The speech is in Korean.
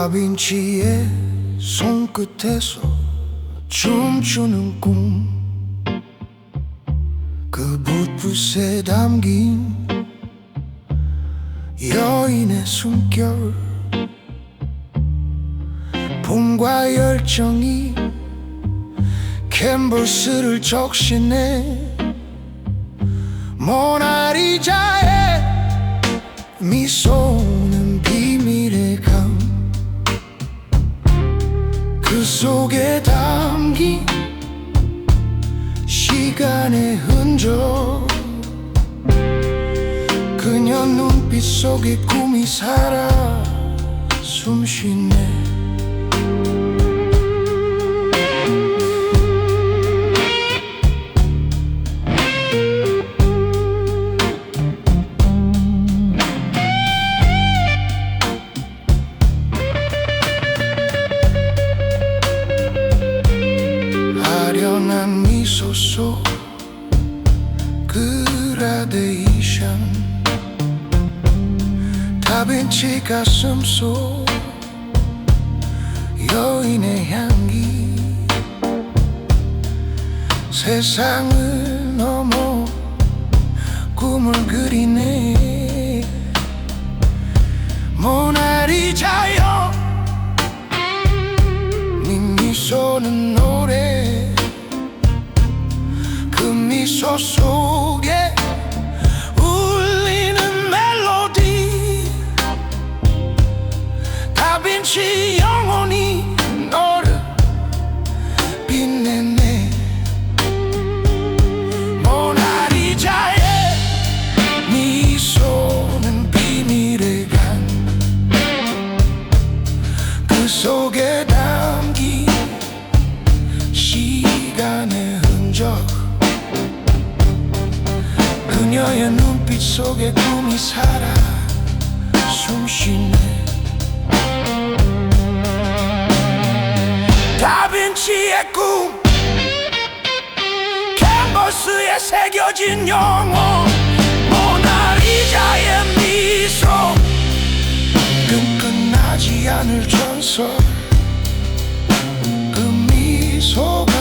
다빈치의 손끝에서 춤추는 꿈. 그 붓붓에 담긴 여인의 숨결. 봄과 열정이 캔버스를 적시네 모나리자의 미소 담긴 시간의 흔적. 그녀 눈빛 속에 꿈이 살아 숨쉬네 션 다빈치 가슴 속 여인의 향기. 세상을 넘어 꿈을 그리네. 모나리자여 네 미소는 노래. 그 미소 속에 시간의 흔적. 그녀의 눈빛 속에 꿈이 살아 숨쉬네 다빈치의 꿈. 캔버스에 새겨진 영혼. 모나리자의 미소. 끝끝나지 않을 전설. 그 미소가